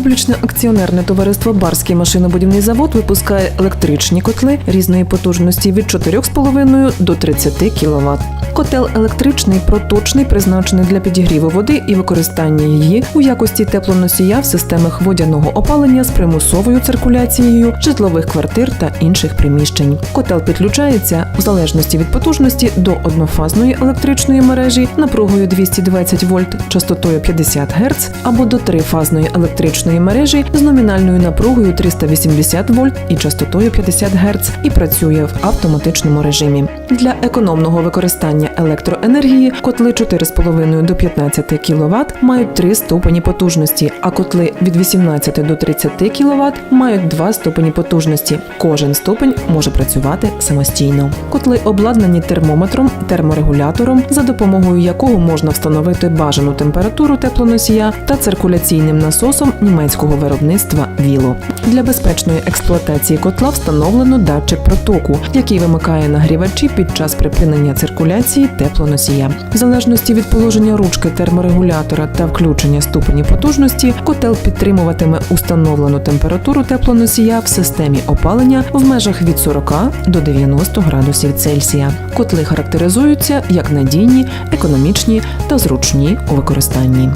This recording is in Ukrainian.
Публічне акціонерне товариство Барський машинобудівний завод випускає електричні котли різної потужності від 4,5 до 30 кВт. Котел електричний проточний, призначений для підігріву води і використання її у якості теплоносія в системах водяного опалення з примусовою циркуляцією житлових квартир та інших приміщень. Котел підключається в залежності від потужності до однофазної електричної мережі напругою 220 вольт, частотою 50 Гц або до трифазної електричної мережі з номінальною напругою 380 вольт і частотою 50 Гц і працює в автоматичному режимі. Для економного використання електроенергії котли 4,5 до 15 кВт мають 3 ступені потужності, а котли від 18 до 30 кВт мають 2 ступені потужності. Кожен ступень може працювати самостійно. Котли обладнані термометром, терморегулятором, за допомогою якого можна встановити бажану температуру теплоносія та циркуляційним насосом німецького виробництва Віло. Для безпечної експлуатації котла встановлено датчик протоку, який вимикає нагрівачі під час припинення циркуляції теплоносія. В залежності від положення ручки терморегулятора та включення ступені потужності, котел підтримуватиме установлену температуру теплоносія в системі опалення в межах від 40 до 90 градусів Цельсія. Котли характеризуються як надійні, економічні та зручні у використанні.